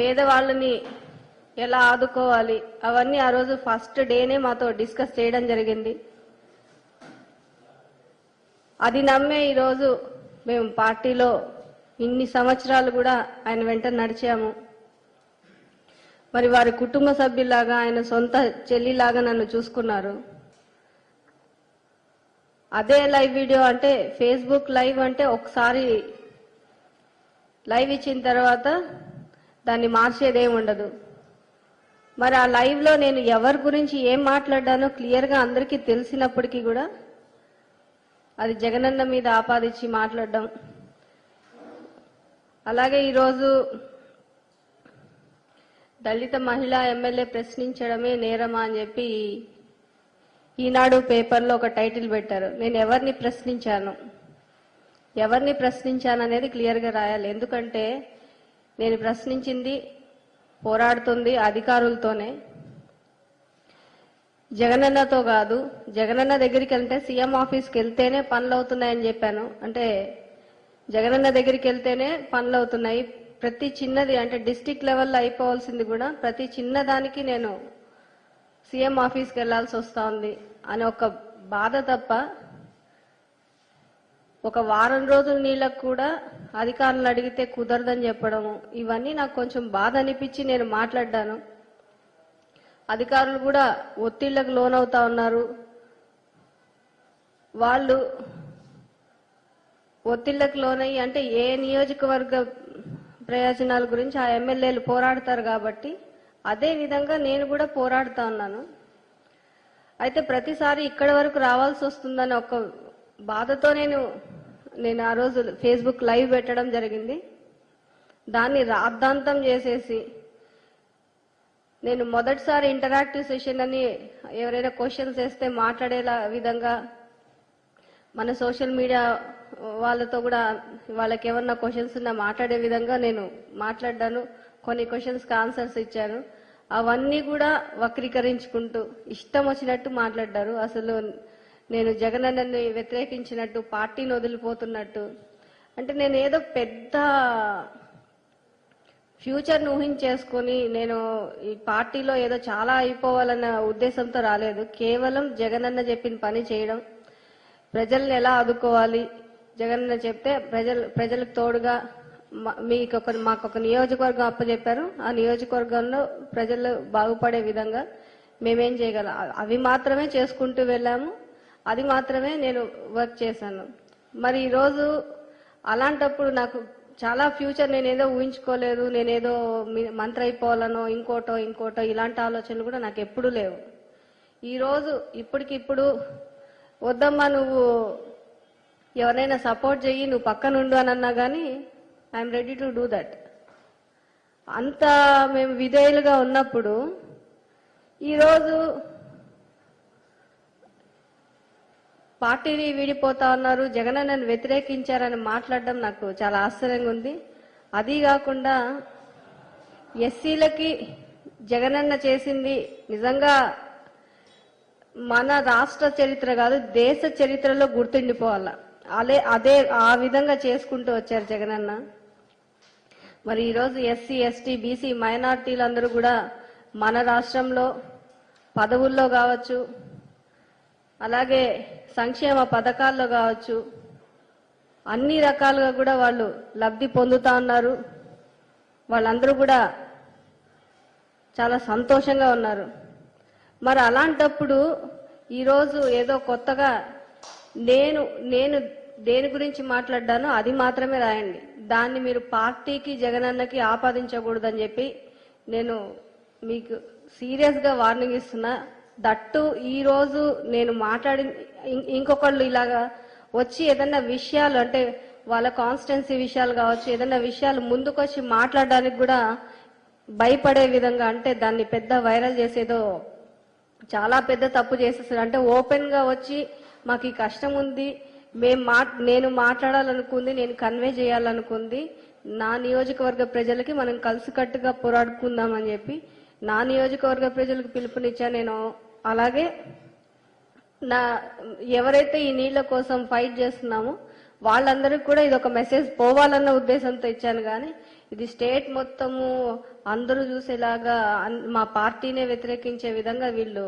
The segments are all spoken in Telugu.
పేదవాళ్ళని ఎలా ఆదుకోవాలి? అవన్నీ ఆ రోజు ఫస్ట్ డేనే మాతో డిస్కస్ చేయడం జరిగింది. అది నమ్మే ఈరోజు మేము పార్టీలో ఇన్ని సంవత్సరాలు కూడా ఆయన వెంట నడిచాము. మరి వారి కుటుంబ సభ్యులాగా ఆయన సొంత చెల్లిలాగా నన్ను చూసుకున్నారు. అదే లైవ్ వీడియో అంటే ఫేస్బుక్ లైవ్ అంటే ఒకసారి లైవ్ ఇచ్చిన తర్వాత దాన్ని మార్చేదే ఉండదు మరి ఆ లైవ్లో నేను ఎవరి గురించి ఏం మాట్లాడానో క్లియర్గా అందరికీ తెలిసినప్పటికీ కూడా అది జగనన్న మీద ఆపాదించి మాట్లాడడం. అలాగే ఈరోజు దళిత మహిళా ఎమ్మెల్యే ప్రశ్నించడమే నేరమా అని చెప్పి ఈనాడు పేపర్లో ఒక టైటిల్ పెట్టారు. నేను ఎవరిని ప్రశ్నించాను? ఎవరిని ప్రశ్నించాను అనేది క్లియర్గా రాయాలి. ఎందుకంటే నేను ప్రశ్నించింది పోరాడుతుంది అధికారులతోనే. జగనన్నతో కాదు జగనన్న దగ్గరికి వెళ్తే సీఎం ఆఫీస్కి వెళ్తేనే పనులు అవుతున్నాయని చెప్పాను. అంటే జగనన్న దగ్గరికి వెళ్తేనే పనులు అవుతున్నాయి ప్రతి చిన్నది అంటే డిస్టిక్ లెవెల్లో అయిపోవాల్సింది కూడా ప్రతి చిన్నదానికి నేను సీఎం ఆఫీస్కి వెళ్ళాల్సి వస్తా ఉంది అని ఒక బాధ తప్ప ఒక వారం రోజుల నీళ్ళకు కూడా అధికారులు అడిగితే కుదరదని చెప్పడము. ఇవన్నీ నాకు కొంచెం బాధ అనిపించి నేను మాట్లాడ్డాను. అధికారులు కూడా ఒత్తిళ్ళకు లోనవుతా ఉన్నారు. వాళ్ళు ఒత్తిళ్ళకు లోనయ్యి అంటే ఏ నియోజకవర్గ ప్రయోజనాల గురించి ఆ ఎమ్మెల్యేలు పోరాడతారు కాబట్టి అదే విధంగా నేను కూడా పోరాడుతా ఉన్నాను. అయితే ప్రతిసారి ఇక్కడి వరకు రావాల్సి వస్తుందని ఒక బాధతో నేను నేను ఆ రోజు ఫేస్బుక్ లైవ్ పెట్టడం జరిగింది. దాన్ని రాద్ధాంతం చేసేసి నేను మొదటిసారి ఇంటరాక్టివ్ సెషన్ అని ఎవరైనా క్వశ్చన్స్ వేస్తే మాట్లాడేలా విధంగా మన సోషల్ మీడియా వాళ్ళతో కూడా వాళ్ళకి ఏమన్నా క్వశ్చన్స్ ఉన్నా మాట్లాడే విధంగా నేను మాట్లాడ్డాను. కొన్ని క్వశ్చన్స్కి ఆన్సర్స్ ఇచ్చాను. అవన్నీ కూడా వక్రీకరించుకుంటూ ఇష్టం వచ్చినట్టు మాట్లాడ్డారు. అసలు నేను జగనన్నని వ్యతిరేకించినట్టు పార్టీని వదిలిపోతున్నట్టు. అంటే నేను ఏదో పెద్ద ఫ్యూచర్ ఊహించేసుకొని నేను ఈ పార్టీలో ఏదో చాలా అయిపోవాలన్న ఉద్దేశంతో రాలేదు. కేవలం జగనన్న చెప్పిన పని చేయడం ప్రజల్ని ఎలా ఆదుకోవాలి? జగనన్న చెప్తే ప్రజలు ప్రజలకు తోడుగా మా- మీకు ఒక మాకు ఒక నియోజకవర్గం అప్పచెప్పారు ఆ నియోజకవర్గంలో ప్రజలు బాగుపడే విధంగా మేమేం చేయగలం? అవి మాత్రమే చేసుకుంటూ వెళ్ళాము. అది మాత్రమే నేను వర్క్ చేశాను. మరి ఈరోజు అలాంటప్పుడు నాకు చాలా ఫ్యూచర్ నేనేదో ఊహించుకోలేదు నేనేదో మీ- మంత్రి అయిపోవాలనో ఇంకోటో ఇంకోటో ఇలాంటి ఆలోచనలు కూడా నాకు ఎప్పుడూ లేవు. ఈరోజు ఇప్పటికిప్పుడు వద్దమ్మా నువ్వు ఎవరైనా సపోర్ట్ చెయ్యి నువ్వు పక్కనుండు అని అన్నా కానీ I'm ready to do that అంత మేము విధేయులుగా ఉన్నప్పుడు ఈరోజు పార్టీని వీడిపోతా ఉన్నారు. జగనన్నను వ్యతిరేకించారని మాట్లాడడం నాకు చాలా ఆశ్చర్యంగా ఉంది. అది కాకుండా ఎస్సీలకి జగనన్న చేసింది నిజంగా మన రాష్ట్ర చరిత్ర కాదు దేశ చరిత్రలో గుర్తుండిపోవాల. అదే అదే ఆ విధంగా చేసుకుంటూ వచ్చారు జగనన్న మరి ఈరోజు ఎస్సీ ఎస్టీ బీసీ మైనార్టీలందరూ కూడా మన రాష్ట్రంలో పదవుల్లో కావచ్చు అలాగే సంక్షేమ పథకాల్లో కావచ్చు అన్ని రకాలుగా కూడా వాళ్ళు లబ్ధి పొందుతా ఉన్నారు. వాళ్ళందరూ కూడా చాలా సంతోషంగా ఉన్నారు. మరి అలాంటప్పుడు ఈరోజు ఏదో కొత్తగా నేను నేను దేని గురించి మాట్లాడ్డానో అది మాత్రమే రాయండి. దాన్ని మీరు పార్టీకి జగనన్నకి ఆపాదించకూడదని చెప్పి నేను మీకు సీరియస్గా వార్నింగ్ ఇస్తున్నా. దట్టు ఈ రోజు నేను మాట్లాడి ఇంకొకళ్ళు ఇలాగా వచ్చి ఏదన్నా విషయాలు అంటే వాళ్ళ కాన్స్టెన్సీ విషయాలు కావచ్చు ఏదన్నా విషయాలు ముందుకొచ్చి మాట్లాడడానికి కూడా భయపడే విధంగా అంటే దాన్ని పెద్ద వైరల్ చేసేదో చాలా పెద్ద తప్పు చేసేసారు అంటే ఓపెన్గా వచ్చి మాకు ఈ కష్టం ఉంది మేము మా నేను మాట్లాడాలనుకుంది నేను కన్వే చేయాలనుకుంది నా నియోజకవర్గ ప్రజలకి మనం కలిసికట్టుగా పోరాడుకుందాం అని చెప్పి నా నియోజకవర్గ ప్రజలకు పిలుపునిచ్చా నేను అలాగే నా ఎవరైతే ఈ నీళ్ళ కోసం ఫైట్ చేస్తున్నామో వాళ్ళందరికీ కూడా ఇది ఒక మెసేజ్ పోవాలన్న ఉద్దేశంతో ఇచ్చాను కానీ ఇది స్టేట్ మొత్తము అందరూ చూసేలాగా అన్- మా పార్టీనే వ్యతిరేకించే విధంగా వీళ్ళు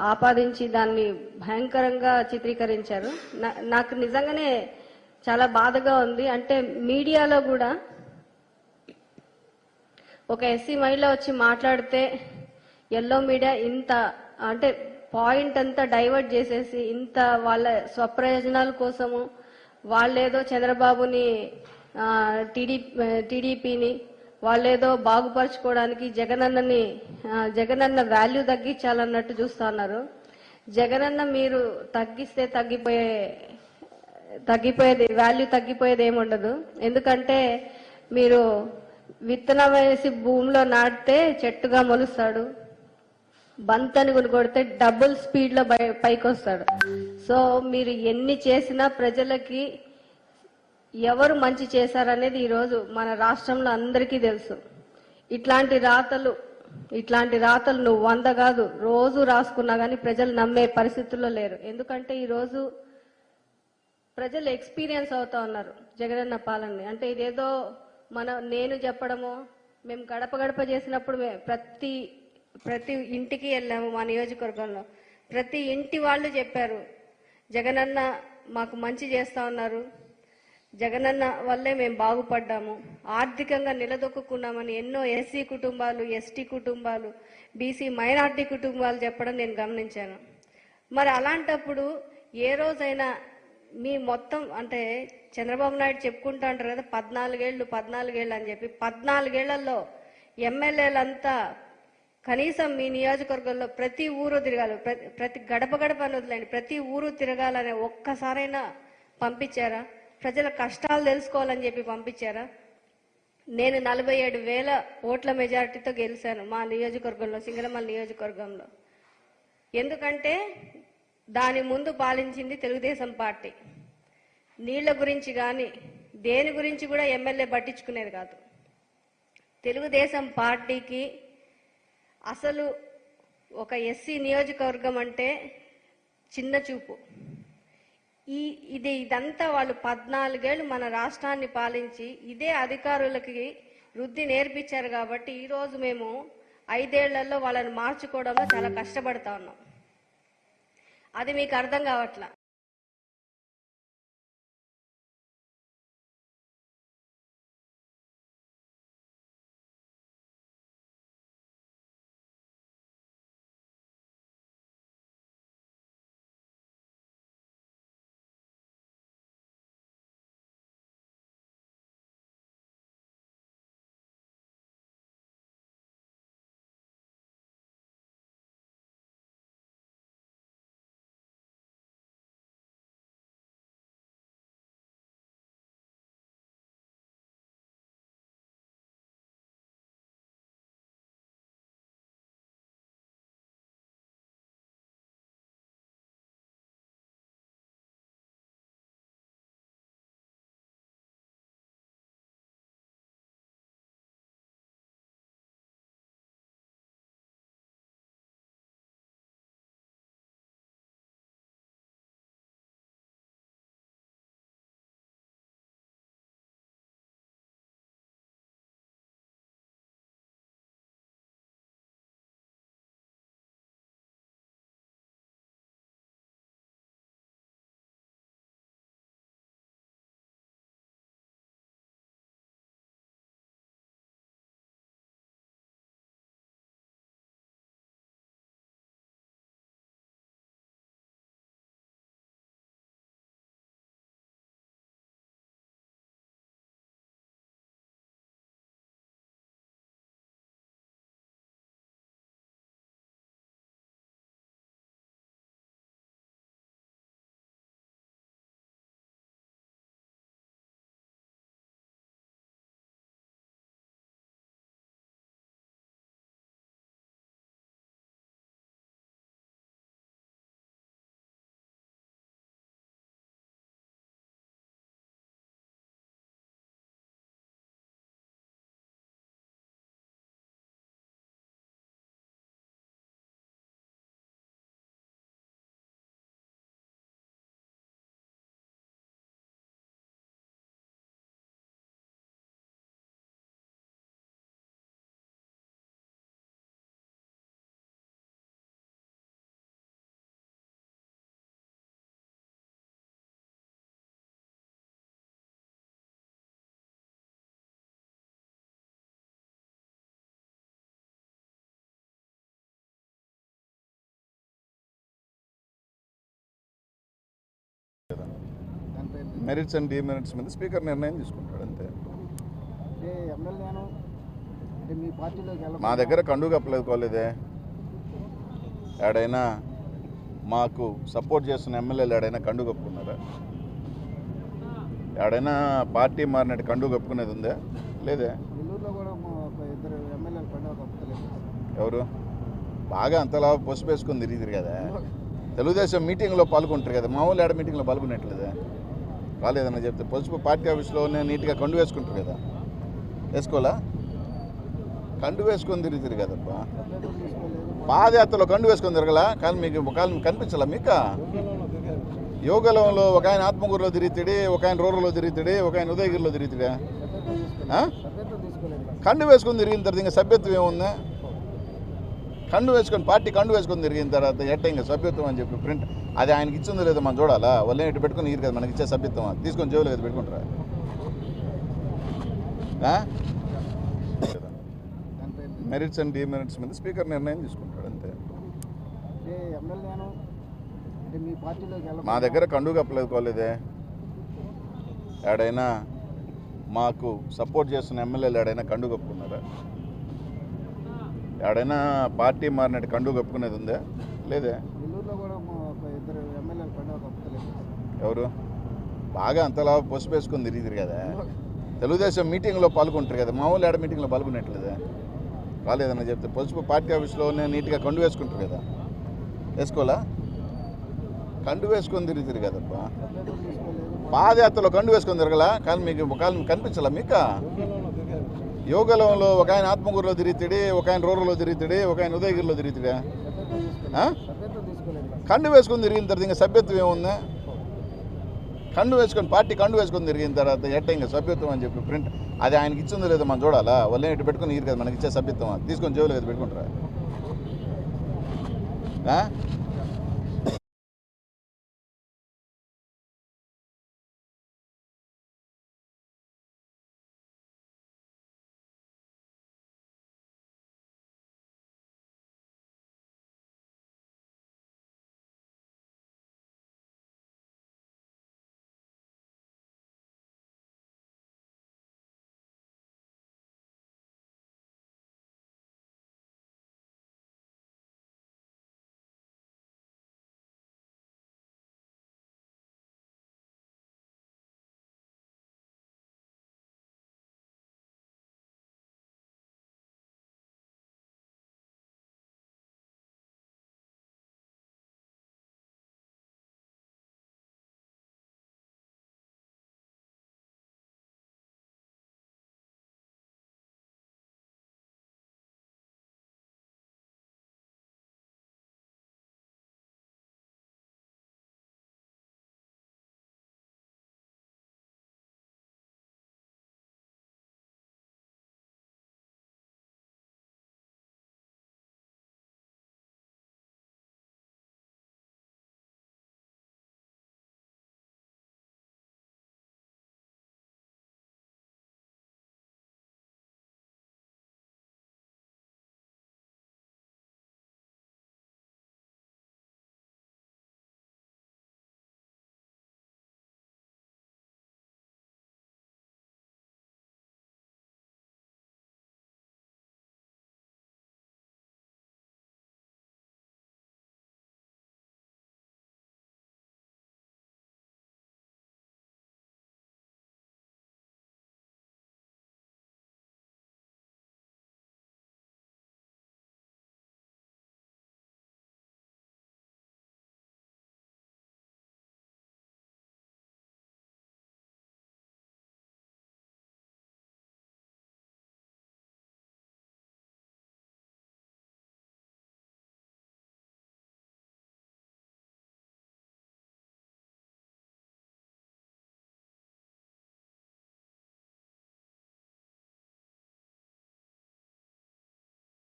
ఆపాదించి దాన్ని భయంకరంగా చిత్రీకరించారు. నా- నాకు నిజంగానే చాలా బాధగా ఉంది. అంటే మీడియాలో కూడా ఒక ఎస్సీ మహిళ వచ్చి మాట్లాడితే ఎల్లో మీడియా ఇంత అంటే పాయింట్ అంతా డైవర్ట్ చేసేసి ఇంత వాళ్ళ స్వప్రయోజనాల కోసము వాళ్ళేదో చంద్రబాబుని టీడీ టీడీపీని వాళ్ళేదో బాగుపరచుకోవడానికి జగనన్నని జగనన్న వాల్యూ తగ్గించాలన్నట్టు చూస్తున్నారు జగనన్న మీరు తగ్గిస్తే తగ్గిపోయే తగ్గిపోయేది వాల్యూ తగ్గిపోయేది ఏముండదు. ఎందుకంటే మీరు విత్తనం వేసి భూమిలో నాటితే చెట్టుగా మొలుస్తాడు. బంతని కొనుకొడితే డబుల్ స్పీడ్లో పైకి వస్తాడు సో మీరు ఎన్ని చేసినా ప్రజలకి ఎవరు మంచి చేశారనేది ఈరోజు మన రాష్ట్రంలో అందరికీ తెలుసు. ఇట్లాంటి రాతలు ఇట్లాంటి రాతలు నువ్వు వంద కాదు రోజు రాసుకున్నా కానీ ప్రజలు నమ్మే పరిస్థితుల్లో లేరు. ఎందుకంటే ఈరోజు ప్రజలు ఎక్స్పీరియన్స్ అవుతా ఉన్నారు జగనన్న పాలనని. అంటే ఇదేదో మన నేను చెప్పడము మేము గడప గడప చేసినప్పుడు ప్రతి ప్రతి ఇంటికి వెళ్ళాము మా నియోజకవర్గంలో. ప్రతి ఇంటి వాళ్ళు చెప్పారు జగనన్న మాకు మంచి చేస్తా ఉన్నారు. జగనన్న వల్లే మేము బాగుపడ్డాము. ఆర్థికంగా నిలదొక్కున్నామని ఎన్నో ఎస్సీ కుటుంబాలు ఎస్టీ కుటుంబాలు బీసీ మైనార్టీ కుటుంబాలు చెప్పడం నేను గమనించాను. మరి అలాంటప్పుడు ఏ రోజైనా మీ మొత్తం అంటే చంద్రబాబు నాయుడు చెప్పుకుంటా అంటారు కదా పద్నాలుగేళ్ళు పద్నాలుగేళ్ళు అని చెప్పి పద్నాలుగేళ్ళలో ఎమ్మెల్యేలంతా కనీసం మీ నియోజకవర్గంలో ప్రతి ఊరు తిరగాలి. ప్రతి- ప్రతి గడప గడప అని వదిలేండి. ప్రతి ఊరు తిరగాలనే ఒక్కసారైనా పంపించారా? ప్రజల కష్టాలు తెలుసుకోవాలని చెప్పి పంపించారా? నేను నలభై ఏడు వేల ఓట్ల మెజారిటీతో గెలిచాను మా నియోజకవర్గంలో సింగరమల్ నియోజకవర్గంలో. ఎందుకంటే దాని ముందు పాలించింది తెలుగుదేశం పార్టీ. నీళ్ళ గురించి కానీ దేని గురించి కూడా ఎమ్మెల్యే పట్టించుకునేది కాదు. తెలుగుదేశం పార్టీకి అసలు ఒక ఎస్సీ నియోజకవర్గం అంటే చిన్న చూపు. ఈ ఇది ఇదంతా వాళ్ళు పద్నాలుగేళ్ళు మన రాష్ట్రాన్ని పాలించి ఇదే అధికారులకి వృద్ధి నేర్పించారు కాబట్టి ఈరోజు మేము ఐదేళ్ళలో వాళ్ళని మార్చుకోవడంలో చాలా కష్టపడతా ఉన్నాం. అది మీకు అర్థం కావట్లా? మెరిట్స్ అండ్ డిమెరిట్స్ మీద స్పీకర్ నిర్ణయం తీసుకుంటాడు అంతే. మీ దగ్గర కండుగు కప్పలేదు కోలేదే. ఏడైనా మాకు సపోర్ట్ చేస్తున్న ఎమ్మెల్యేలు ఏడైనా కండుగు కప్పుకున్నారా? ఏడైనా పార్టీ మారినట్టు కండుగు కప్పుకునేది ఉందా? లేదే. కూడా ఎవరు? బాగా అంతలా పసుపు వేసుకొని తిరిగి కదా. తెలుగుదేశం మీటింగ్లో పాల్గొంటారు కదా. మా ఏడ మీటింగ్లో పాల్గొనట్లేదా రాలేదన్న చెప్తే పసుపు పార్టీ ఆఫీస్లోనే నీట్గా కండు వేసుకుంటారు కదా. వేసుకోవాలా? కండు వేసుకొని తిరుగుతారు కదప్పా. పాదయాత్రలో కండు వేసుకొని తిరగలా? కానీ మీకు ఒక కనిపించాలా మీకు? యోగలంలో ఒక ఆయన ఆత్మకూరులో తిరుగుతాడే ఒక ఆయన రూరల్లో తిరుగుతాడే ఒక ఆయన ఉదయగిరిలో తిరుగుతాడా? కండు వేసుకొని తిరిగిన తర్వాత ఇంకా సభ్యత్వం ఏముందా? కండు వేసుకొని పార్టీ కండు వేసుకొని తిరిగిన తర్వాత ఎట్ట ఇంకా సభ్యత్వం అని చెప్పి ప్రింట్ అది ఆయనకి ఇచ్చిందో లేదో మనం చూడాలా? వాళ్ళే ఇటు పెట్టుకుని ఇరు కదా మనకి ఇచ్చే సభ్యత్వం తీసుకొని జేబులో కదా పెట్టుకుంటారా? మెరిట్స్ అండ్ డిమెరిట్స్ మీద స్పీకర్ నిర్ణయం తీసుకుంటాడు అంతే. మీ దగ్గర కండుగు కప్పలేదు కోలేదే. ఏడైనా మాకు సపోర్ట్ చేస్తున్న ఎమ్మెల్యేలు ఏడైనా కండుగు కప్పుకున్నారా? ఏడైనా పార్టీ మారినట్టు కండుగు కప్పుకునేది ఉందా? లేదే నెల్లూరులో కూడా మా ఒక ఇద్దరు ఎమ్మెల్యేలు పండుగ తప్పలేదు ఎవరు? బాగా అంతలా పసుపు తిరిగిరు కదా. తెలుగుదేశం మీటింగ్లో పాల్గొంటారు కదా. మామూలు ఏడ మీటింగ్లో పాల్గొనట్లేదా? రాలేదన్న చెప్తే. పసుపు పార్టీ ఆఫీస్లోనే నీట్గా కండు వేసుకుంటారు కదా. వేసుకోవాలా? కండు వేసుకొని తిరుగుతారు కదప్పా. పాదయాత్రలో కండు వేసుకొని తిరగలా? కానీ మీకు ఒక కనిపించాలా మీకు? యోగలంలో ఒక ఆయన ఆత్మకూరులో తిరుగుతాడు ఒక ఆయన రూరల్లో తిరుగుతాడు ఒక ఆయన ఉదయగిరిలో తిరుగుతాడా? కండు వేసుకొని తిరిగిన తర్వాత ఇంకా సభ్యత్వం ఏముందా? కండు వేసుకొని పార్టీ కండు వేసుకొని తిరిగిన తర్వాత ఎట్ట ఇంకా సభ్యత్వం అని చెప్పి ప్రింట్ అది ఆయనకి ఇచ్చిందో లేదో మనం చూడాలా? వాళ్ళే ఇటు పెట్టుకుని ఇరు కదా మనకి ఇచ్చే సభ్యత్వం. తీసుకొని జేబులో కదా పెట్టుకుంటారా?